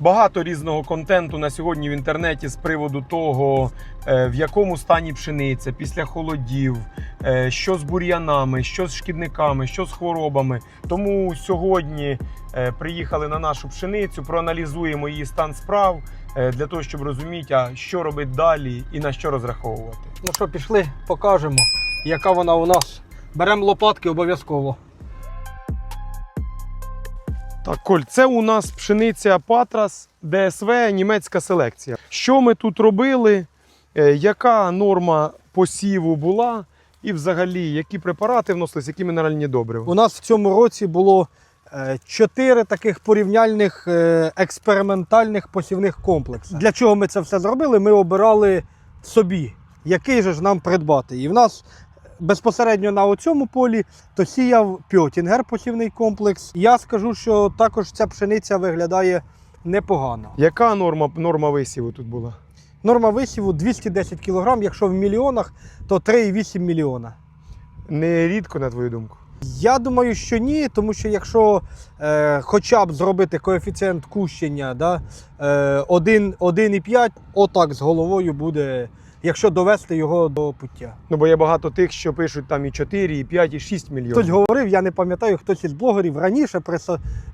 Багато різного контенту на сьогодні в інтернеті з приводу того, е, в якому стані пшениця після холодів, е, що з бур'янами, що з шкідниками, що з хворобами. Тому сьогодні е, приїхали на нашу пшеницю, проаналізуємо її стан справ для того, щоб розуміти, а що робити далі і на що розраховувати. Ну що, пішли, покажемо, яка вона у нас. Беремо лопатки обов'язково. Так, Коль, це у нас пшениця Патрас ДСВ, німецька селекція. Що ми тут робили? Е, Яка норма посіву була? І взагалі, які препарати вносились, які мінеральні добрива? У нас в цьому році було е, чотири таких порівняльних е, експериментальних посівних комплекси. Для чого ми це все зробили? Ми обирали собі, який же ж нам придбати. І в нас безпосередньо на цьому полі то сіяв Пьотінгер посівний комплекс. Я скажу, що також ця пшениця виглядає непогано. Яка норма, норма висіву тут була? Норма висіву 210 кг, якщо в мільйонах, то 3,8 мільйона. Не рідко, на твою думку. Я думаю, що ні, тому що якщо е, хоча б зробити коефіцієнт кущення да, е, 1,5, отак з головою буде, якщо довести його до пуття. Ну, бо є багато тих, що пишуть там і 4, і 5, і 6 мільйонів. Хтось говорив, я не пам'ятаю, хтось із блогерів раніше при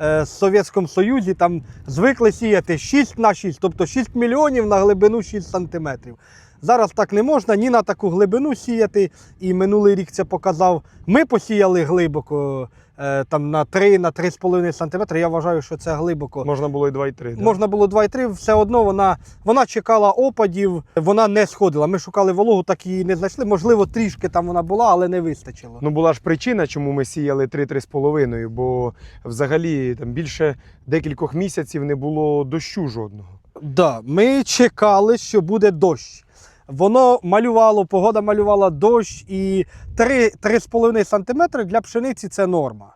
е, Совєтському Союзі там звикли сіяти 6 на 6, тобто 6 мільйонів на глибину 6 сантиметрів. Зараз так не можна ні на таку глибину сіяти. І минулий рік це показав. Ми посіяли глибоко, е, там на 3 на 3,5 сантиметри. Я вважаю, що це глибоко. Можна було і 2, і 3. Да? Можна було 2,3, все одно вона, вона чекала опадів, вона не сходила. Ми шукали вологу, так її не знайшли. Можливо, трішки там вона була, але не вистачило. Ну, була ж причина, чому ми сіяли 3-3,5, бо взагалі там більше декількох місяців не було дощу жодного. Да, ми чекали, що буде дощ. Воно малювало, погода малювала дощ і 3 3,5 см для пшениці це норма.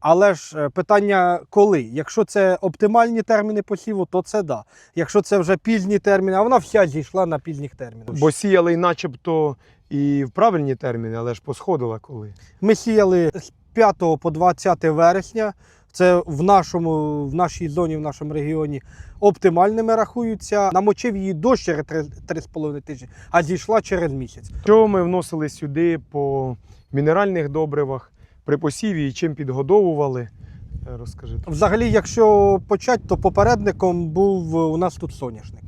Але ж е, питання коли? Якщо це оптимальні терміни посіву, то це да. Якщо це вже пізні терміни, а вона вся зійшла на пізніх термінах. Бо сіяли і начебто і в правильні терміни, але ж посходила коли. Ми сіяли з 5 по 20 вересня. Це в нашому, в нашій зоні, в нашому регіоні оптимальними рахуються. Намочив її дощ через 3,5 тижні, а зійшла через місяць. Що ми вносили сюди по мінеральних добривах при посіві і чим підгодовували? Розкажи. Взагалі, якщо почати, то попередником був у нас тут соняшник.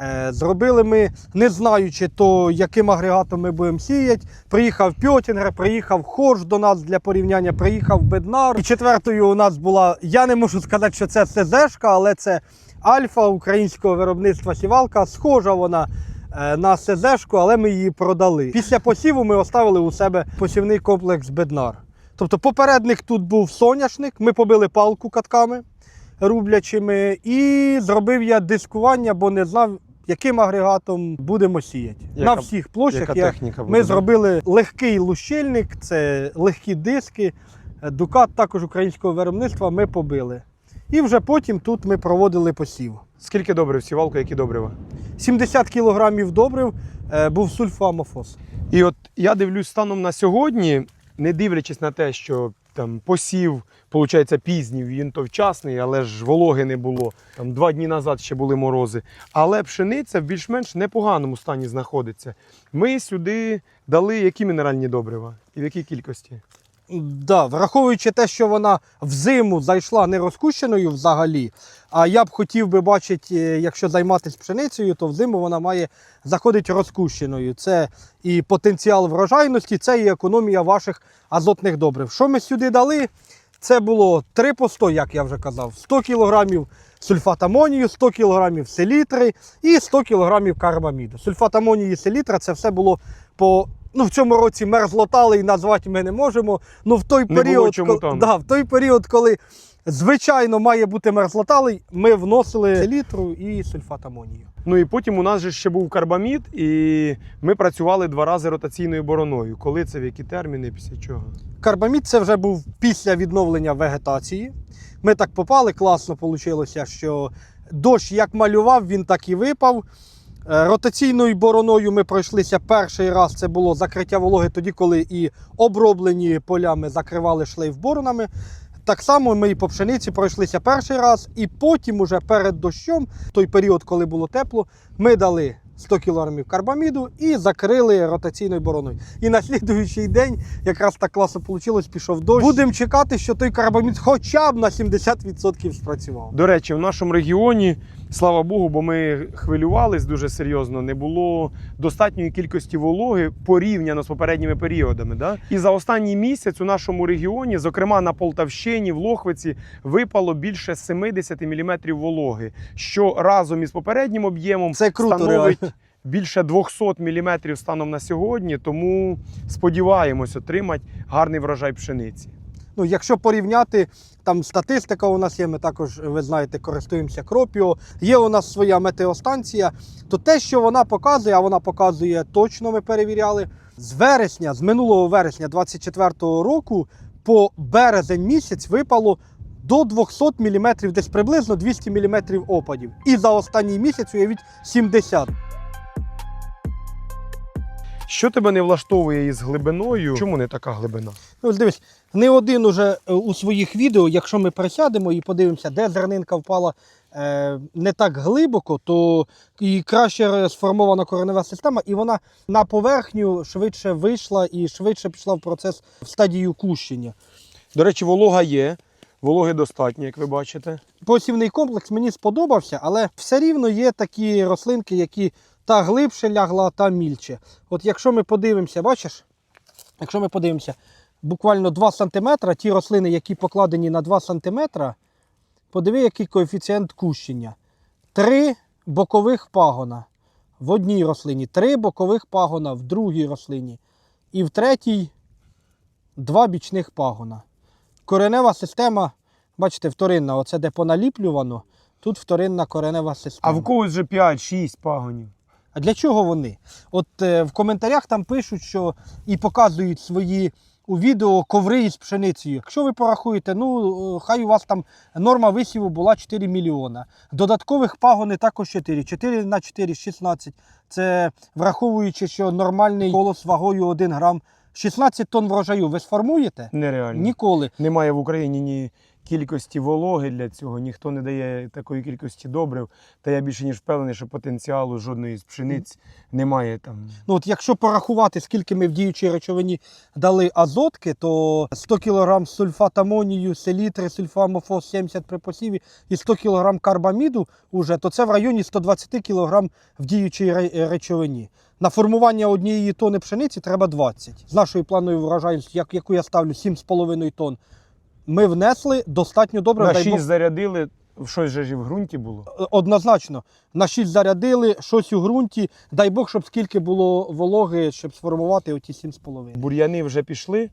Е, Зробили ми, не знаючи, то яким агрегатом ми будемо сіяти. Приїхав Пьотінгер, приїхав Хорш до нас для порівняння, приїхав Беднар. І четвертою у нас була, я не можу сказати, що це СЗшка, але це Альфа українського виробництва сівалка. Схожа вона е, на СЗшку, але ми її продали. Після посіву ми оставили у себе посівний комплекс Беднар. Тобто попередник тут був соняшник, ми побили палку катками рублячими, і зробив я дискування, бо не знав, яким агрегатом будемо сіяти. Яка- На всіх площах Яка я, техніка буде? ми зробили легкий лущильник, це легкі диски. Дукат також українського виробництва ми побили. І вже потім тут ми проводили посів. Скільки добрив сівалка, які добрива? 70 кілограмів добрив е, був сульфоамофос. І от я дивлюсь станом на сьогодні, не дивлячись на те, що там посів, виходить, пізній, він то вчасний, але ж вологи не було. Там два дні назад ще були морози. Але пшениця в більш-менш непоганому стані знаходиться. Ми сюди дали які мінеральні добрива і в якій кількості? Да, враховуючи те, що вона взиму зайшла не розкущеною взагалі. А я б хотів би бачити, е, якщо займатися пшеницею, то взиму вона має заходити розкущеною. Це і потенціал врожайності, це і економія ваших азотних добрив. Що ми сюди дали? Це було 3 по 100, як я вже казав, 100 кг сульфат амонію, 100 кг селітри і 100 кг карбаміду. Сульфат амонії і селітра це все було по. Ну, в цьому році мерзлотали і назвати ми не можемо. Ну, в той Не було чому коли, там. да, в той період, коли звичайно має бути мерзлоталий, ми вносили селітру і сульфат амонію. Ну і потім у нас же ще був карбамід, і ми працювали два рази ротаційною бороною. Коли це, в які терміни, після чого? Карбамід це вже був після відновлення вегетації. Ми так попали, класно вийшло, що дощ як малював, він так і випав. Е, Ротаційною бороною ми пройшлися перший раз. Це було закриття вологи тоді, коли і оброблені поля ми закривали шлейф боронами. Так само ми і по пшениці пройшлися перший раз, і потім, уже перед дощом, той період, коли було тепло, ми дали 100 кг карбаміду і закрили ротаційною бороною. І на слідуючий день, якраз так класно вийшло, пішов дощ. Будемо чекати, що той карбамід хоча б на 70% спрацював. До речі, в нашому регіоні, слава Богу, бо ми хвилювались дуже серйозно, не було достатньої кількості вологи порівняно з попередніми періодами. Да? І за останній місяць у нашому регіоні, зокрема на Полтавщині, в Лохвиці, випало більше 70 мм вологи, що разом із попереднім об'ємом Це круто, становить реально. більше 200 мм станом на сьогодні. Тому сподіваємось отримати гарний врожай пшениці. Ну, якщо порівняти, там статистика у нас є, ми також, ви знаєте, користуємося Кропіо. Є у нас своя метеостанція, то те, що вона показує, а вона показує точно, ми перевіряли. З вересня, з минулого вересня 24-го року по березень місяць випало до 200 мм, десь приблизно 200 мм опадів. І за останній місяць, уявіть, 70. Що тебе не влаштовує із глибиною? Чому не така глибина? Ну, дивись, не один уже е, у своїх відео, якщо ми присядемо і подивимося, де зернинка впала е, не так глибоко, то і краще сформована коренева система, і вона на поверхню швидше вийшла і швидше пішла в процес в стадію кущення. До речі, волога є, вологи достатньо, як ви бачите. Посівний комплекс мені сподобався, але все рівно є такі рослинки, які та глибше лягла, та мільче. От якщо ми подивимося, бачиш, якщо ми подивимося, буквально 2 см, ті рослини, які покладені на 2 см, подиви, який коефіцієнт кущення. Три бокових пагона в одній рослині, три бокових пагона в другій рослині. І в третій два бічних пагона. Коренева система, бачите, вторинна, оце де поналіплювано, тут вторинна коренева система. А в когось вже 5-6 пагонів. А для чого вони? От е, в коментарях там пишуть, що і показують свої у відео коври із пшеницею. Якщо ви порахуєте, ну е, хай у вас там норма висіву була 4 мільйона. Додаткових пагони також 4. 4 на 4 16. Це враховуючи, що нормальний колос вагою 1 грам. 16 тонн врожаю ви сформуєте? Нереально. Ніколи. Немає в Україні ні кількості вологи для цього, ніхто не дає такої кількості добрив. Та я більше ніж впевнений, що потенціалу жодної з пшениць немає там. Ну, от якщо порахувати, скільки ми в діючій речовині дали азотки, то 100 кг сульфат амонію, селітри, сульфамофос 70 при посіві і 100 кг карбаміду, уже, то це в районі 120 кг в діючій речовині. На формування однієї тони пшениці треба 20. З нашою плановою врожайністю, як- яку я ставлю 7,5 тонн, ми внесли достатньо добре. На дай 6 Бог, зарядили, щось же ж і в ґрунті було. Однозначно, на 6 зарядили, щось у ґрунті. Дай Бог, щоб скільки було вологи, щоб сформувати оті 7,5. Бур'яни вже пішли,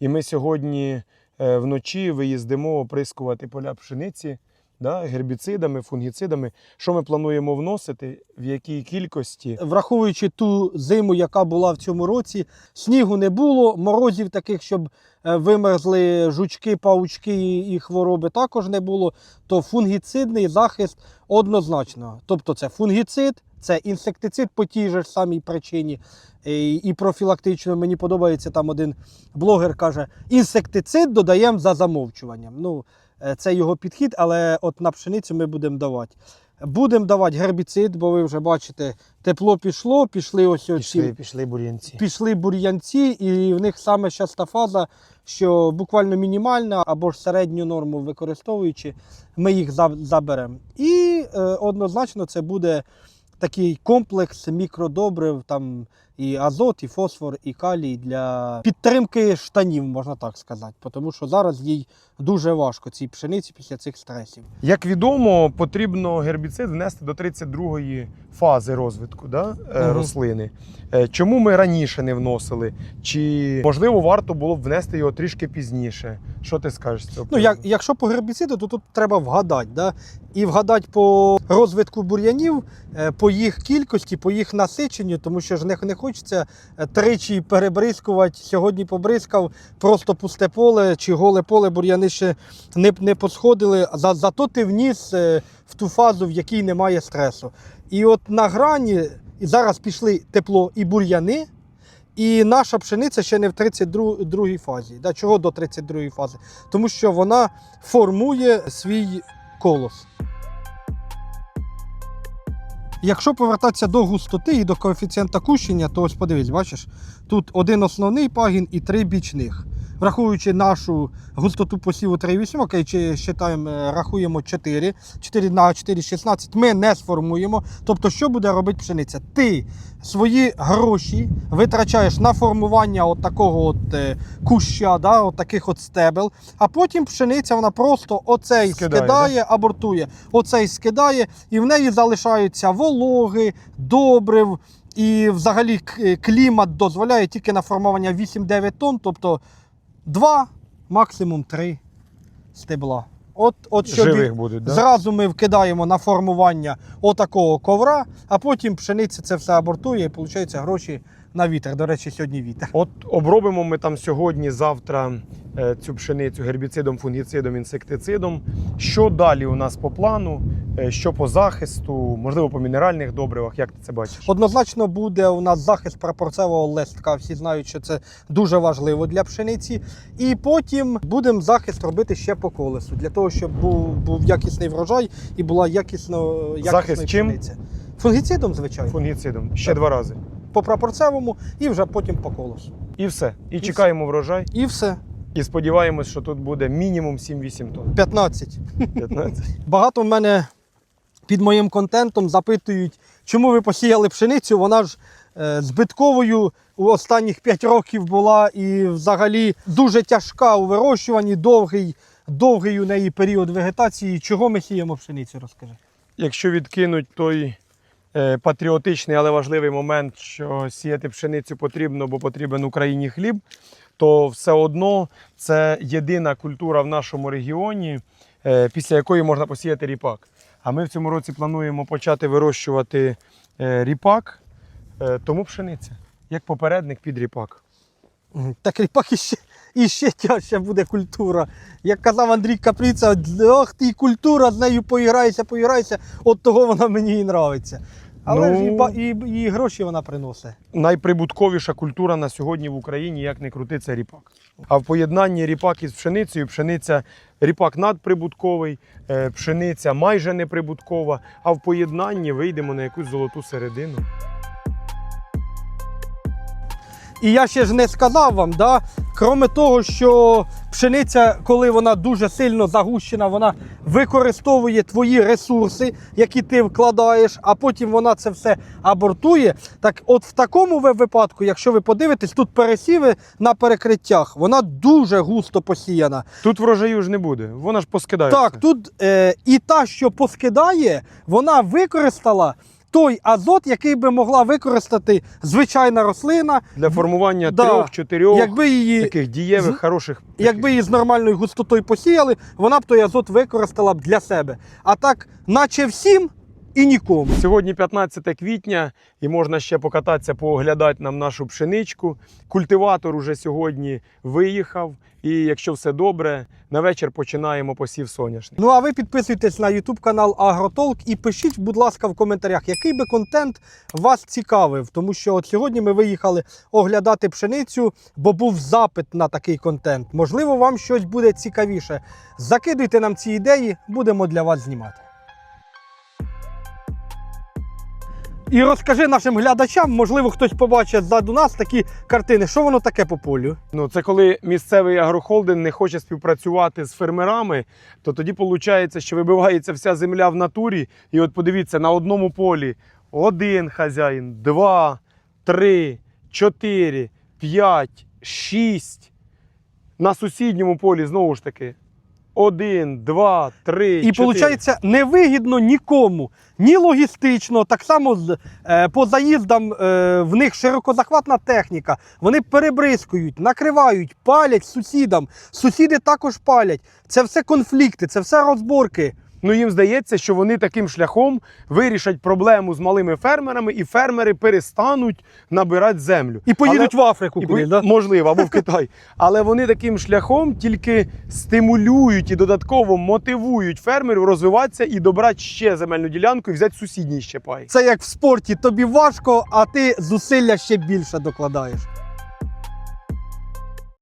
і ми сьогодні е, вночі виїздимо оприскувати поля пшениці да, гербіцидами, фунгіцидами. Що ми плануємо вносити, в якій кількості. Враховуючи ту зиму, яка була в цьому році, снігу не було, морозів таких, щоб е, вимерзли жучки, паучки і хвороби також не було. То фунгіцидний захист однозначно. Тобто це фунгіцид, це інсектицид по тій же самій причині. І, профілактично мені подобається там один блогер каже: інсектицид додаємо за замовчуванням. Ну, це його підхід, але от на пшеницю ми будемо давати. Будемо давати гербіцид, бо ви вже бачите, тепло пішло, пішли ось оці Пішли, пішли бур'янці. пішли бур'янці, і в них саме зараз та фаза, що буквально мінімальна або ж середню норму використовуючи, ми їх заберемо. І е, однозначно це буде такий комплекс мікродобрив, там і азот, і фосфор, і калій для підтримки штанів, можна так сказати. Тому що зараз їй дуже важко цій пшениці після цих стресів. Як відомо, потрібно гербіцид внести до 32-ї фази розвитку да, Мгм. рослини. Е, Чому ми раніше не вносили? Чи можливо варто було б внести його трішки пізніше? Що ти скажеш з цього? Ну, як, якщо по гербіциду, то тут треба вгадати. Да? І вгадати по розвитку бур'янів, е, по їх кількості, по їх насиченню, тому що ж не, хочеться е, тричі перебризкувати. Сьогодні побризкав, просто пусте поле чи голе поле, бур'яни ще не, не посходили. За, зато ти вніс е, в ту фазу, в якій немає стресу. І от на грані зараз пішли тепло і бур'яни. І наша пшениця ще не в 32 фазі. Да, чого до 32 фази? Тому що вона формує свій колос. Якщо повертатися до густоти і до коефіцієнта кущення, то ось подивись, бачиш, тут один основний пагін і три бічних. Враховуючи нашу густоту посіву 3,8, окей, чи считаємо, е, рахуємо 4, 4 на 4,16, ми не сформуємо. Тобто, що буде робити пшениця? Ти свої гроші витрачаєш на формування от такого от е, куща, да, от таких от стебел, а потім пшениця вона просто оцей Скидає, скидає, абортує, оцей скидає, і в неї залишаються вологи, добрив. І взагалі клімат дозволяє тільки на формування 8-9 тонн, тобто 2, максимум три стебла. От, от що Живих будуть, да? Зразу ми вкидаємо на формування отакого ковра, а потім пшениця це все абортує і виходить гроші на вітер. До речі, сьогодні вітер. От обробимо ми там сьогодні, завтра е, цю пшеницю гербіцидом, фунгіцидом, інсектицидом. Що далі у нас по плану? Е, Що по захисту, можливо, по мінеральних добривах, як ти це бачиш? Однозначно буде у нас захист прапорцевого листка. Всі знають, що це дуже важливо для пшениці. І потім будемо захист робити ще по колесу, для того, щоб був, був якісний врожай і була якісно якісна Захист чим? Фунгіцидом, звичайно, Фунгіцидом ще Так. два рази. По прапорцевому і вже потім по колесу. І все. І, І чекаємо врожай. І все. І сподіваємось, що тут буде мінімум 7-8 тонн. 15. 15. Багато в мене під моїм контентом запитують, чому ви посіяли пшеницю. Вона ж е, збитковою у останніх 5 років була і взагалі дуже тяжка у вирощуванні, довгий, довгий у неї період вегетації. Чого ми сіємо пшеницю, розкажи. Якщо відкинуть той патріотичний, але важливий момент, що сіяти пшеницю потрібно, бо потрібен Україні хліб, то все одно це єдина культура в нашому регіоні, е, після якої можна посіяти ріпак. А ми в цьому році плануємо почати вирощувати е, ріпак, е, тому пшениця, як попередник під ріпак. Так ріпак іще, іще тяжча буде культура. Як казав Андрій Капріца, ох ти культура, з нею поіграйся, поіграйся, от того вона мені і нравиться. Але Ну. ж і, і, і гроші вона приносить. найприбутковіша культура на сьогодні в Україні, як не крути, це ріпак. А в поєднанні ріпак із пшеницею, пшениця ріпак надприбутковий, е, пшениця майже неприбуткова, а в поєднанні вийдемо на якусь золоту середину. І я ще ж не сказав вам, да? Кроме того, що пшениця, коли вона дуже сильно загущена, вона використовує твої ресурси, які ти вкладаєш, а потім вона це все абортує. Так, от в такому випадку, якщо ви подивитесь, тут пересіви на перекриттях, вона дуже густо посіяна. Тут врожаю ж не буде, вона ж поскидається. Так, тут е, і та, що поскидає, вона використала. Той азот, який би могла використати звичайна рослина, Для формування Да. трьох-чотирьох якби її таких дієвих, з- хороших. Якби її з нормальною густотою посіяли, вона б той азот використала б для себе. А так, наче всім і нікому. Сьогодні 15 квітня, і можна ще покататися, пооглядати нам нашу пшеничку. Культиватор уже сьогодні виїхав. І якщо все добре, на вечір починаємо посів соняшник. Ну а ви підписуйтесь на YouTube канал Агротолк і пишіть, будь ласка, в коментарях, який би контент вас цікавив. Тому що от сьогодні ми виїхали оглядати пшеницю, бо був запит на такий контент. Можливо, вам щось буде цікавіше. Закидуйте нам ці ідеї, будемо для вас знімати. І розкажи нашим глядачам, можливо, хтось побачить ззаду нас такі картини. Що воно таке по полю? Ну, це коли місцевий агрохолдинг не хоче співпрацювати з фермерами, то тоді виходить, що вибивається вся земля в натурі. І от подивіться, на одному полі один хазяїн, два, три, чотири, п'ять, шість. На сусідньому полі знову ж таки. Один, два, три. І чотири. виходить, невигідно нікому, ні логістично, так само з, е, по заїздам е, в них широкозахватна техніка. Вони перебризкують, накривають, палять сусідам. Сусіди також палять. Це все конфлікти, це все розборки. Ну їм здається, що вони таким шляхом вирішать проблему з малими фермерами, і фермери перестануть набирати землю. І поїдуть в Африку І кудись, ви- да? Можливо, або в Китай. Але вони таким шляхом тільки стимулюють і додатково мотивують фермерів розвиватися і добрати ще земельну ділянку і взяти сусідній ще пай. Це як в спорті, тобі важко, а ти зусилля ще більше докладаєш.